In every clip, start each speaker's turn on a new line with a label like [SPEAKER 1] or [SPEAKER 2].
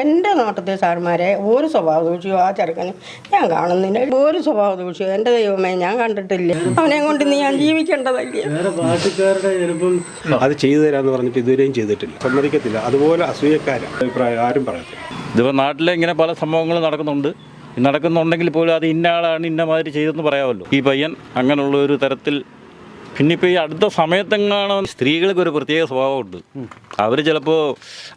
[SPEAKER 1] എന്റെ നോട്ടത്തിൽ സാർമാരെ ഒരു സ്വഭാവ ദൂഷ്യോ ആ ചെറുക്കന് ഞാൻ കാണുന്നില്ല. ഒരു സ്വഭാവ ദൂഷ്യോ. എന്റെ ദൈവമേ ഞാൻ കണ്ടിട്ടില്ല. അവനെ കൊണ്ട് നീ ഞാൻ ജീവിക്കേണ്ടതല്ലേ?
[SPEAKER 2] അത് ചെയ്തു തരാന്ന് പറഞ്ഞിട്ട് ഇതുവരെയും ചെയ്തിട്ടില്ല. സമ്മതിക്കത്തില്ല. അതുപോലെ അസൂയക്കാരും. അഭിപ്രായം ആരും പറയത്തില്ല.
[SPEAKER 3] ഇതിപ്പോൾ നാട്ടിലെ ഇങ്ങനെ പല സംഭവങ്ങളും നടക്കുന്നുണ്ട്. നടക്കുന്നുണ്ടെങ്കിൽ പോലും അത് ഇന്ന ആളാണ് ഇന്ന മാതിരി ചെയ്തെന്ന് പറയാമല്ലോ. ഈ പയ്യൻ അങ്ങനെയുള്ള ഒരു തരത്തിൽ പിന്നെ ഇപ്പോൾ ഈ അടുത്ത സമയത്തെങ്ങാണോ സ്ത്രീകൾക്ക് ഒരു പ്രത്യേക സ്വഭാവമുണ്ട്. അവർ ചിലപ്പോ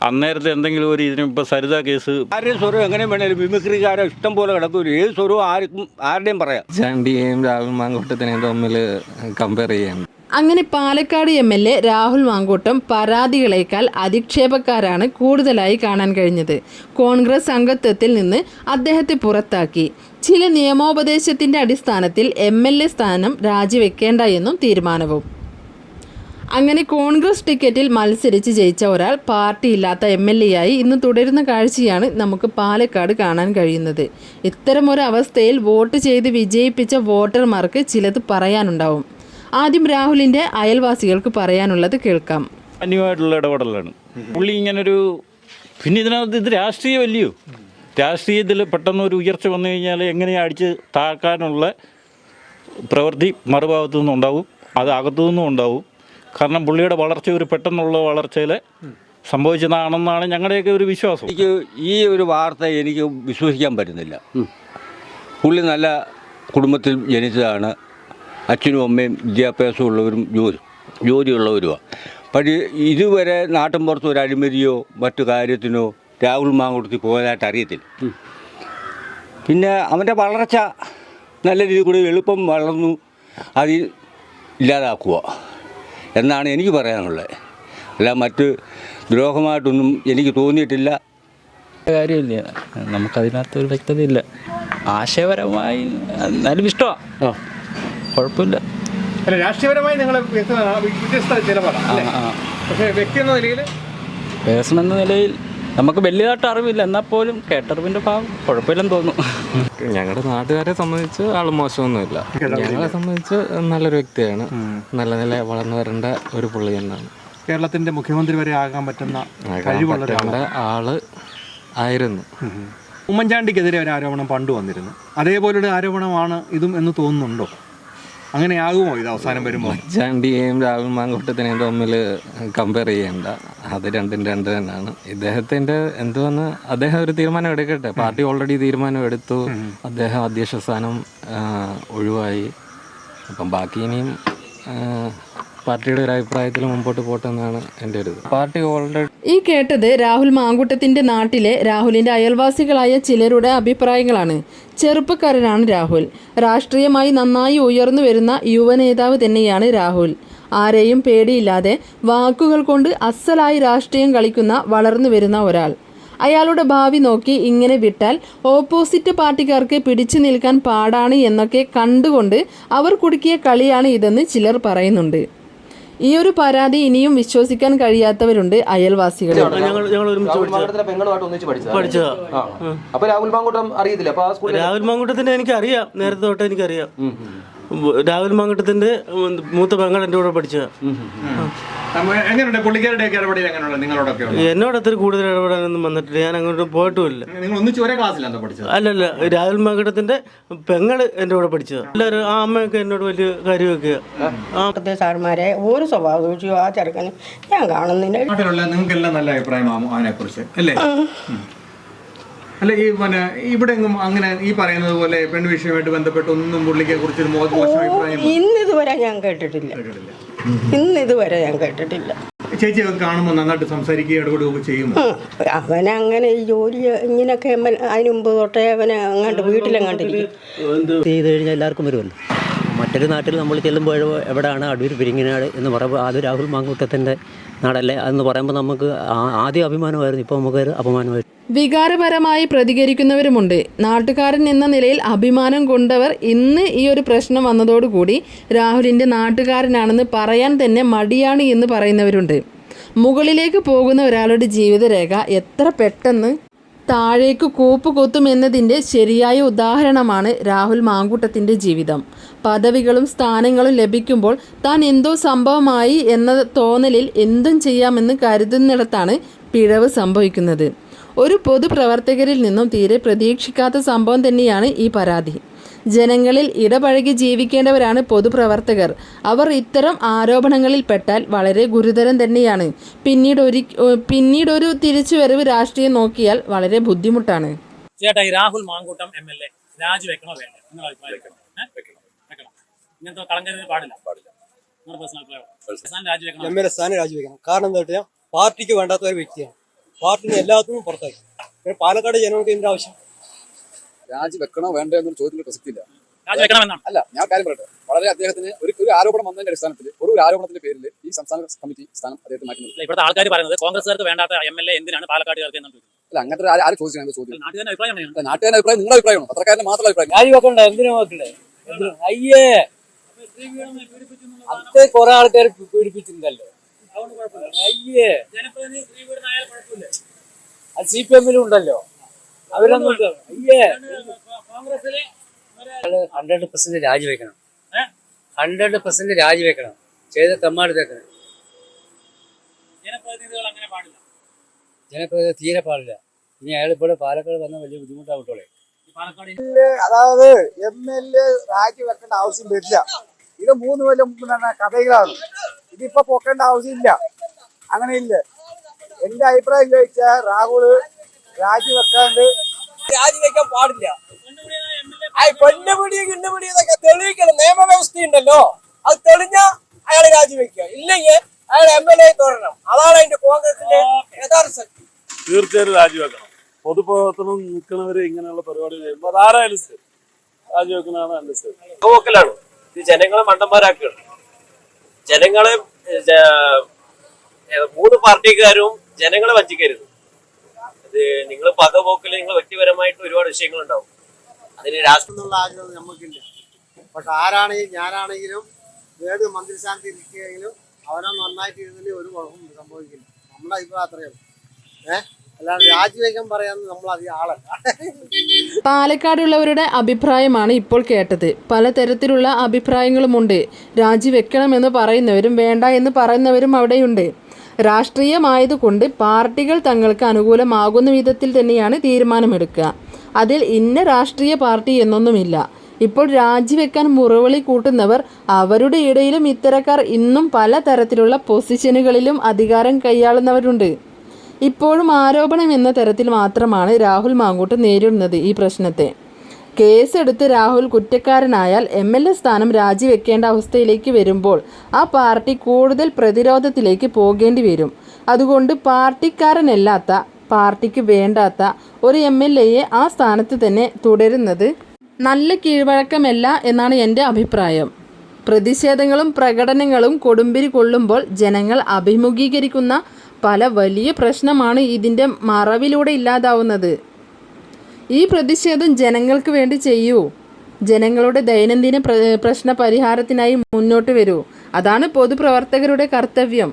[SPEAKER 3] അന്നേരത്തെ എന്തെങ്കിലും ഒരു ഇതിന് ഇപ്പോൾ സരിത കേസ്
[SPEAKER 4] ആരുടെയും സ്വരം എങ്ങനെയും വേണേലും മിമിക്രിക്കാരെ ഇഷ്ടം പോലെ കിടക്കും ഏത് സ്വരവും ആർക്കും ആരുടെയും പറയാം.
[SPEAKER 5] ചാണ്ടിയെയും രാഹുൽ മാങ്കോട്ടത്തിനെയും തമ്മിൽ കമ്പയർ ചെയ്യാൻ
[SPEAKER 6] അങ്ങനെ Palakkad M L A Rahul Mankoottam പരാതികളേക്കാൾ അധിക്ഷേപക്കാരാണ് കൂടുതലായി കാണാൻ കഴിഞ്ഞത്. കോൺഗ്രസ് അംഗത്വത്തിൽ നിന്ന് അദ്ദേഹത്തെ പുറത്താക്കി. ചില നിയമോപദേശത്തിന്റെ അടിസ്ഥാനത്തിൽ എം എൽ എ സ്ഥാനം രാജിവെക്കേണ്ട എന്നും തീരുമാനവും. അങ്ങനെ കോൺഗ്രസ് ടിക്കറ്റിൽ മത്സരിച്ച് ജയിച്ച ഒരാൾ പാർട്ടിയില്ലാത്ത എം എൽ എ ആയി ഇന്ന് തുടരുന്ന കാഴ്ചയാണ് നമുക്ക് പാലക്കാട് കാണാൻ കഴിയുന്നത്. ഇത്തരമൊരു അവസ്ഥയിൽ വോട്ട് ചെയ്ത് വിജയിപ്പിച്ച വോട്ടർമാർക്ക് ചിലത് പറയാനുണ്ടാവും. ആദ്യം രാഹുലിന്റെ അയൽവാസികൾക്ക് പറയാനുള്ളത് കേൾക്കാം.
[SPEAKER 3] അന്യമായിട്ടുള്ള ഇടപെടലാണ്. പുള്ളി ഇങ്ങനൊരു പിന്നെ ഇതിനകത്ത് ഇത് രാഷ്ട്രീയമല്ലയോ? രാഷ്ട്രീയത്തിൽ പെട്ടെന്ന് ഒരു ഉയർച്ച വന്നു കഴിഞ്ഞാൽ എങ്ങനെയാണ് അടിച്ച് താക്കാനുള്ള പ്രവൃത്തി മറുഭാഗത്തു നിന്നും ഉണ്ടാവും അത് അകത്തു നിന്നും ഉണ്ടാവും. കാരണം പുള്ളിയുടെ വളർച്ച ഒരു പെട്ടെന്നുള്ള വളർച്ചയിൽ സംഭവിച്ചതാണെന്നാണ് ഞങ്ങളുടെയൊക്കെ ഒരു വിശ്വാസം.
[SPEAKER 4] എനിക്ക് ഈ ഒരു വാർത്ത എനിക്ക് വിശ്വസിക്കാൻ പറ്റുന്നില്ല. പുള്ളി നല്ല കുടുംബത്തിൽ ജനിച്ചതാണ്. അച്ഛനും അമ്മയും വിദ്യാഭ്യാസമുള്ളവരും ജോലി ജോലിയുള്ളവരുമാണ് പക്ഷേ ഇതുവരെ നാട്ടിൻ പുറത്ത് ഒരു അഴിമതിയോ മറ്റു കാര്യത്തിനോ രാഹുൽ മാങ്കുടത്തി പോയതായിട്ട് അറിയത്തില്ല. പിന്നെ അവന്റെ വളർച്ച നല്ല രീതിയിൽ കൂടി എളുപ്പം വളർന്നു അത് ഇല്ലാതാക്കുക എന്നാണ് എനിക്ക് പറയാനുള്ളത്. അല്ല മറ്റ് ദ്രോഹമായിട്ടൊന്നും എനിക്ക് തോന്നിയിട്ടില്ല.
[SPEAKER 7] കാര്യമില്ല. നമുക്കതിനകത്ത് ഒരു വ്യക്തതയില്ല. ആശയപരമായി എന്നാലും ഇഷ്ടമാണ് കുഴപ്പമില്ല.
[SPEAKER 8] അല്ല രാഷ്ട്രീയപരമായി നിങ്ങൾ വ്യത്യസ്ത നിലപാടാണ് പക്ഷേ വ്യക്തി എന്ന നിലയിൽ
[SPEAKER 7] പേഴ്സൺ എന്ന നിലയിൽ നമുക്ക് വലിയതായിട്ട് അറിവില്ല. എന്നാൽ പോലും കേട്ടറിവിന്റെ ഭാഗം കുഴപ്പമില്ലെന്ന് തോന്നുന്നു.
[SPEAKER 5] ഞങ്ങളുടെ നാട്ടുകാരെ സംബന്ധിച്ച് ആൾ മോശമൊന്നുമില്ല. ഞങ്ങളെ സംബന്ധിച്ച് നല്ലൊരു വ്യക്തിയാണ്. നല്ല നില വളർന്നു വരേണ്ട ഒരു പുള്ളി തന്നെയാണ്.
[SPEAKER 8] കേരളത്തിന്റെ മുഖ്യമന്ത്രി വരെ ആകാൻ പറ്റുന്ന കഴിവുള്ള
[SPEAKER 5] ആൾ ആയിരുന്നു.
[SPEAKER 8] ഉമ്മൻചാണ്ടിക്കെതിരെ ഒരു ആരോപണം പണ്ട് വന്നിരുന്നു. അതേപോലൊരു ആരോപണമാണ് ഇതും എന്ന് തോന്നുന്നുണ്ടോ? അങ്ങനെയാകുമോ ഇത് അവസാനം വരുമ്പോൾ?
[SPEAKER 5] ചാണ്ടിയെയും രാഹുൽ മാങ്കോട്ടത്തിനെയും തമ്മിൽ കമ്പയർ ചെയ്യണ്ട. അത് രണ്ടും രണ്ട് തന്നെയാണ്. ഇദ്ദേഹത്തിന്റെ എന്തുവന്ന് അദ്ദേഹം ഒരു തീരുമാനം എടുക്കട്ടെ. പാർട്ടി ഓൾറെഡി തീരുമാനം എടുത്തു. അദ്ദേഹം അധ്യക്ഷ സ്ഥാനം ഒഴിവായി. അപ്പം ബാക്കി ഇനിയും പാർട്ടിയുടെ ഒരു അഭിപ്രായത്തിൽ മുമ്പോട്ട് പോട്ടെ എന്നാണ് എന്റെ ഒരു പാർട്ടി ഓൾറെഡി
[SPEAKER 6] ഈ കേട്ടത് രാഹുൽ മാങ്കുട്ടത്തിന്റെ നാട്ടിലെ രാഹുലിന്റെ അയൽവാസികളായ ചിലരുടെ അഭിപ്രായങ്ങളാണ്. ചെറുപ്പക്കാരനാണ് രാഹുൽ. രാഷ്ട്രീയമായി നന്നായി ഉയർന്നു വരുന്ന യുവനേതാവ് തന്നെയാണ് രാഹുൽ. ആരെയും പേടിയില്ലാതെ വാക്കുകൾ കൊണ്ട് അസലായി രാഷ്ട്രീയം കളിക്കുന്ന വളർന്നു വരുന്ന ഒരാൾ. അയാളുടെ ഭാവി നോക്കി ഇങ്ങനെ വിട്ടാൽ ഓപ്പോസിറ്റ് പാർട്ടിക്കാർക്ക് പിടിച്ചു നിൽക്കാൻ പാടാണ് എന്നൊക്കെ കണ്ടുകൊണ്ട് അവർ കുടുക്കിയ കളിയാണ് ഇതെന്ന് ചിലർ പറയുന്നുണ്ട്. ഈ ഒരു പരാതി ഇനിയും വിശ്വസിക്കാൻ കഴിയാത്തവരുണ്ട്
[SPEAKER 9] അയൽവാസികൾ മാങ്കൂട്ടത്തിന്റെ അപ്പൊ രാഹുൽ മാങ്കൂട്ടം അറിയത്തില്ല? അപ്പൊ ആ സ്കൂളിൽ
[SPEAKER 10] രാഹുൽ മാങ്കുട്ടത്തിനെ എനിക്കറിയാം. നേരത്തെ തൊട്ട് എനിക്കറിയാം. രാഹുൽ മാങ്കുട്ടത്തിന്റെ മൂത്ത പെങ്ങൾ എന്റെ കൂടെ
[SPEAKER 8] എങ്ങനെയുണ്ട്? ഇടപെടൽ എങ്ങനെയുണ്ട്? നിങ്ങളോടൊക്കെ?
[SPEAKER 10] എന്നോട് അത്ര കൂടുതൽ ഇടപെടാനൊന്നും വന്നിട്ടില്ല. ഞാൻ അങ്ങോട്ട് പോയിട്ടുമില്ല.
[SPEAKER 8] നിങ്ങൾ ഒന്നിച്ച് ഒരേ ക്ലാസ്സിലാണോ പഠിച്ചത്?
[SPEAKER 10] അല്ലല്ല രാഹുൽ മാങ്കുട്ടത്തിന്റെ പെങ്ങൾ എന്റെ കൂടെ പഠിച്ചത്. എല്ലാവരും ആ അമ്മയൊക്കെ എന്നോട് വലിയ കാര്യമൊക്കെ. ആ.
[SPEAKER 1] സാർമാരെ ഒരു സ്വഭാവ ആ ചെറുക്കന് ഞാൻ കാണുന്നില്ല.
[SPEAKER 8] നിങ്ങൾക്ക് നിങ്ങൾക്കെല്ലാം നല്ല അഭിപ്രായമാകും അവനെ കുറിച്ച് അല്ലേ. അല്ല ഈ പിന്നെ ഇവിടെ എങ്ങും അങ്ങനെ ഈ പറയുന്നത് പോലെ പെൺ വിഷയമായിട്ട് ബന്ധപ്പെട്ട് ഒന്നും പുള്ളിക്കെ കുറിച്ച് ഇന്ന്
[SPEAKER 1] ഇതുവരെ ഞാൻ കേട്ടിട്ടില്ല. ഇന്നിതുവരെ ഞാൻ കേട്ടിട്ടില്ല.
[SPEAKER 8] ചേച്ചി കാണുമ്പോൾ നന്നായിട്ട് സംസാരിക്കുകയും ഇടപെടുകയൊക്കെ ചെയ്യുമോ?
[SPEAKER 1] ഉം. അവനങ്ങനെ ഈ ജോലി ഇങ്ങനെയൊക്കെ അതിനുമ്പ് അതിന് മുമ്പ് തൊട്ടേ അവനെ അങ്ങാണ്ട് വീട്ടിലെങ്ങാണ്ടിരിക്കും
[SPEAKER 11] ചെയ്ത് കഴിഞ്ഞാൽ എല്ലാവർക്കും വരുമല്ലോ. മറ്റൊരു നാട്ടിൽ നമ്മൾ ചെല്ലുമ്പോൾ എവിടെയാണ് അടൂർ പിരിങ്ങിനാട് എന്ന് പറയുമ്പോൾ അത് രാഹുൽ മാങ്കൂട്ടത്തിന്റെ നാടല്ലേ? എന്ന് പറയുമ്പോൾ നമുക്ക് ആദ്യം അഭിമാനമായിരുന്നു ഇപ്പോൾ നമുക്ക് അപമാനമായി.
[SPEAKER 6] വികാരപരമായി പ്രതികരിക്കുന്നവരുമുണ്ട്. നാട്ടുകാരൻ എന്ന നിലയിൽ അഭിമാനം കൊണ്ടവർ ഇന്ന് ഈ ഒരു പ്രശ്നം വന്നതോടുകൂടി രാഹുലിന്റെ നാട്ടുകാരനാണെന്ന് പറയാൻ തന്നെ മടിയാണ് എന്ന് പറയുന്നവരുണ്ട്. മുകളിലേക്ക് പോകുന്ന ഒരാളുടെ ജീവിതരേഖ എത്ര പെട്ടെന്ന് താഴേക്ക് കൂപ്പ് കൊത്തുമെന്നതിന്റെ ശരിയായ ഉദാഹരണമാണ് രാഹുൽ മാങ്കൂട്ടത്തിന്റെ ജീവിതം. പദവികളും സ്ഥാനങ്ങളും ലഭിക്കുമ്പോൾ താൻ എന്തോ സംഭവമായി എന്ന തോന്നലിൽ എന്തും ചെയ്യാമെന്ന് കരുതുന്നിടത്താണ് പിഴവ് സംഭവിക്കുന്നത്. ഒരു പൊതുപ്രവർത്തകരിൽ നിന്നും തീരെ പ്രതീക്ഷിക്കാത്ത സംഭവം തന്നെയാണ് ഈ പരാതി. ജനങ്ങളിൽ ഇടപഴകി ജീവിക്കേണ്ടവരാണ് പൊതുപ്രവർത്തകർ. അവർ ഇത്തരം ആരോപണങ്ങളിൽ പെട്ടാൽ വളരെ ഗുരുതരം തന്നെയാണ്. പിന്നീട് ഒരു പിന്നീടൊരു തിരിച്ചുവരവ് രാഷ്ട്രീയം നോക്കിയാൽ വളരെ ബുദ്ധിമുട്ടാണ്.
[SPEAKER 7] ചേട്ടാ ഈ Rahul Mankoottam M L A രാജിവെക്കണോ വേണ്ട? നിങ്ങളുടെ അഭിപ്രായം ഇങ്ങനത്തെ കളങ്കരുത് പാടില്ല? പാടില്ല.
[SPEAKER 10] എം എൽ എ സ്ഥാനം രാജിവെക്കണം കാരണം എന്താ വെച്ചാൽ പാർട്ടിക്ക് വേണ്ടാത്ത ഒരു വ്യക്തിയാണ്. പാർട്ടിനെ എല്ലാത്തിനും പുറത്താക്കി. പിന്നെ പാലക്കാട് ജനങ്ങൾക്ക് ഇതിന്റെ ആവശ്യം
[SPEAKER 9] രാജി വെക്കണോ വേണ്ടോ എന്നൊരു ചോദ്യത്തിന് പ്രസക്തിയില്ല.
[SPEAKER 7] രാജിവെക്കണം എന്നാണ്
[SPEAKER 9] അല്ല ഞാൻ കാര്യം പറയട്ടെ. വളരെ അദ്ദേഹത്തിന് ഒരു ഒരു ആരോപണം വന്നതിന്റെ അടിസ്ഥാനത്തിൽ ഒരു ഒരു ആരോപണത്തിന്റെ പേരിൽ ഈ സംസ്ഥാന കമ്മിറ്റി സ്ഥാനം അദ്ദേഹത്തെ മാറ്റി
[SPEAKER 7] അല്ല, ഇവിടുത്തെ ആൾക്കാർ പറയുന്നത് കോൺഗ്രസ്സുകാർക്ക് വേണ്ടാത്ത എം എൽ എ എന്തിനാണ് പാലക്കാട്ടുകാർക്ക് എന്നാണ്
[SPEAKER 9] അല്ല അങ്ങനത്തെ ആര് ചോദിച്ചാണ് ചോദ്യം.
[SPEAKER 7] നാട്ടുകാരുടെ അഭിപ്രായം
[SPEAKER 9] നിങ്ങളുടെ അഭിപ്രായമാണ്? പത്രക്കാരന്റെ മാത്രം അഭിപ്രായം.
[SPEAKER 10] രാജിവെക്കണ്ട എന്തിനു വെക്കണ്ടേ? അയ്യേ! അത് കുറെ ആൾക്കാർ പീഡിപ്പിച്ചിട്ടുണ്ടല്ലോ. അയ്യേ! അത് സി പി എമ്മിലും ഉണ്ടല്ലോ. അവരൊന്നും. അയ്യേ. ഹൺഡ്രഡ് പെർസെന്റ് രാജിവെക്കണം? ഹൺഡ്രഡ് പെർസെന്റ് രാജിവെക്കണം. ചെയ്ത തെമ്മാടുത്തേക്കണം
[SPEAKER 7] ജനപ്രതിനിധികൾ അങ്ങനെ പാടില്ല.
[SPEAKER 10] ജനപ്രതിനിധി തീരെ പാടില്ല. ഇനി അയാൾ ഇപ്പോൾ പാലക്കാട് വന്ന വലിയ ബുദ്ധിമുട്ടാവട്ടോളെ
[SPEAKER 7] ഈ പാലക്കാട്
[SPEAKER 10] അതായത് എം എൽ എ രാജിവെക്കേണ്ട ആവശ്യം വരില്ല. ഇത് മൂന്ന് കൊല്ലം മുമ്പ് തന്നെ കഥകളാണ്. ഇതിപ്പോ പൊക്കേണ്ട ആവശ്യമില്ല. അങ്ങനെയില്ല. എന്റെ അഭിപ്രായം ചോദിച്ചാൽ രാഹുൽ രാജിവെക്കാണ്ട് രാജിവെക്കാൻ പാടില്ല. പെണ്ണുപിടി കിണ്ണുപിടി ഇതൊക്കെ തെളിയിക്കണം നിയമവ്യവസ്ഥ ഉണ്ടല്ലോ അത് തെളിഞ്ഞ അയാളെ രാജിവെക്കുക. ഇല്ലെങ്കിൽ അയാൾ എം എൽ എ തുടരണം. അതാണ് അതിന്റെ കോൺഗ്രസിന്റെ യഥാർത്ഥ ശക്തി.
[SPEAKER 12] തീർച്ചയായും രാജിവെക്കണം. പൊതുപ്രവർത്തനം നിൽക്കുന്നവരെ ഇങ്ങനെയുള്ള പരിപാടി ചെയ്യുമ്പോൾ അതാരായാലും ശരി. രാജിവെക്കുന്നതാണ് എന്റെ ശരി.
[SPEAKER 10] ഇത് ജനങ്ങളെ മണ്ടന്മാരാക്കുകയാണ്. ജനങ്ങളെ മൂന്ന് പാർട്ടിക്കാരും ജനങ്ങളെ വഞ്ചിക്കരുത്. നിങ്ങൾ പകപോക്കിൽ നിങ്ങൾ വ്യക്തിപരമായിട്ട് ഒരുപാട് വിഷയങ്ങളുണ്ടാവും. അതിന് രാഷ്ട്രം
[SPEAKER 12] എന്നുള്ള ആഗ്രഹം നമുക്കില്ല പക്ഷെ ആരാണെങ്കിലും ഞാനാണെങ്കിലും ഏത് മന്ത്രിസ്ഥാനത്ത് ഇരിക്കുകയെങ്കിലും അവനെ നന്നായിട്ട് ഇരുന്നില്ല ഒരു കുഴപ്പം സംഭവിക്കില്ല. നമ്മുടെ അഭിപ്രായം അത്രയും ഏഹ് അല്ലാതെ രാജിവെക്കാൻ പറയാൻ നമ്മൾ അധികം ആളല്ല.
[SPEAKER 6] പാലക്കാടുള്ളവരുടെ അഭിപ്രായമാണ് ഇപ്പോൾ കേട്ടത്. പലതരത്തിലുള്ള അഭിപ്രായങ്ങളുമുണ്ട്. രാജിവെക്കണമെന്ന് പറയുന്നവരും വേണ്ട എന്ന് പറയുന്നവരും അവിടെയുണ്ട്. രാഷ്ട്രീയമായതുകൊണ്ട് പാർട്ടികൾ തങ്ങൾക്ക് അനുകൂലമാകുന്ന വിധത്തിൽ തന്നെയാണ് തീരുമാനമെടുക്കുക. അതിൽ ഇന്ന രാഷ്ട്രീയ പാർട്ടി എന്നൊന്നുമില്ല. ഇപ്പോൾ രാജിവെക്കാൻ മുറവിളി കൂട്ടുന്നവർ അവരുടെ ഇടയിലും ഇത്തരക്കാർ ഇന്നും പല തരത്തിലുള്ള പൊസിഷനുകളിലും അധികാരം കൈയാളുന്നവരുണ്ട്. ഇപ്പോഴും ആരോപണം എന്ന തരത്തിൽ മാത്രമാണ് രാഹുൽ മാങ്കൂട്ട് നേരിടുന്നത് ഈ പ്രശ്നത്തെ. കേസെടുത്ത് രാഹുൽ കുറ്റക്കാരനായാൽ എം എൽ എ സ്ഥാനം രാജിവെക്കേണ്ട അവസ്ഥയിലേക്ക് വരുമ്പോൾ ആ പാർട്ടി കൂടുതൽ പ്രതിരോധത്തിലേക്ക് പോകേണ്ടി വരും. അതുകൊണ്ട് പാർട്ടിക്കാരനല്ലാത്ത പാർട്ടിക്ക് വേണ്ടാത്ത ഒരു എം എൽ എയെ ആ സ്ഥാനത്ത് തന്നെ തുടരുന്നത് നല്ല കീഴ്വഴക്കമല്ല എന്നാണ് എന്റെ അഭിപ്രായം. പ്രതിഷേധങ്ങളും പ്രകടനങ്ങളും കൊടുമ്പിരി കൊള്ളുമ്പോൾ ജനങ്ങൾ അഭിമുഖീകരിക്കുന്ന പല വലിയ പ്രശ്നമാണ് ഇതിന്റെ മറവിലൂടെ ഇല്ലാതാവുന്നത്. ഈ പ്രതിഷേധം ജനങ്ങൾക്ക് വേണ്ടി ചെയ്യൂ. ജനങ്ങളുടെ ദൈനംദിന പ്ര പ്രശ്ന പരിഹാരത്തിനായി മുന്നോട്ട് വരൂ. അതാണ് പൊതുപ്രവർത്തകരുടെ കർത്തവ്യം.